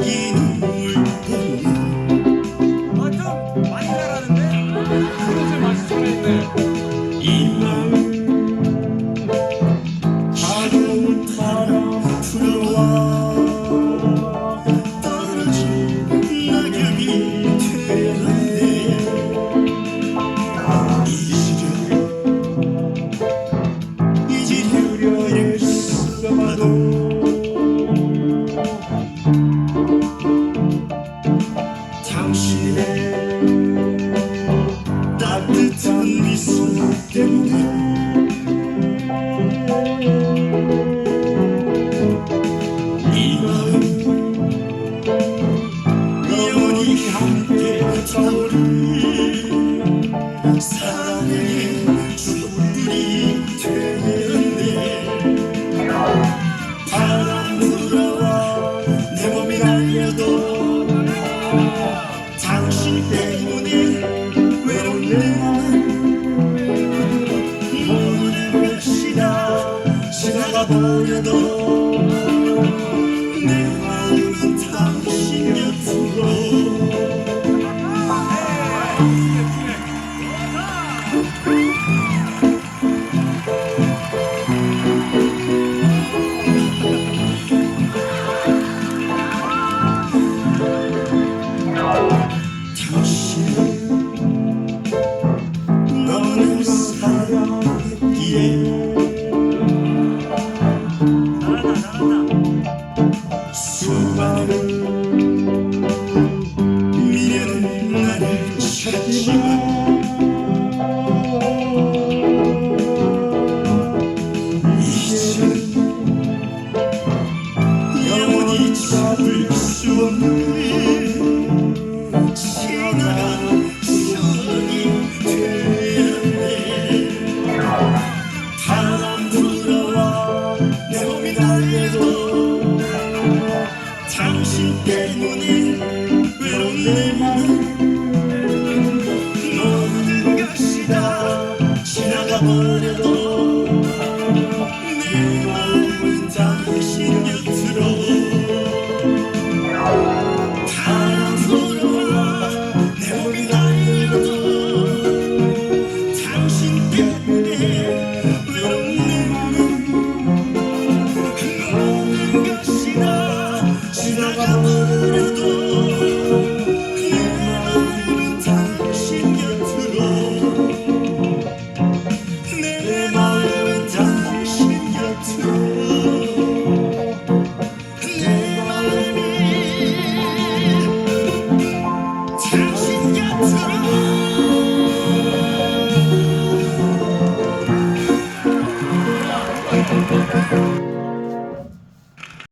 begin. don't know. 말은 미련은 나를 찾지만 이제는 영원히 잡을 수 없는 당신 때문에 외로운 내 마음.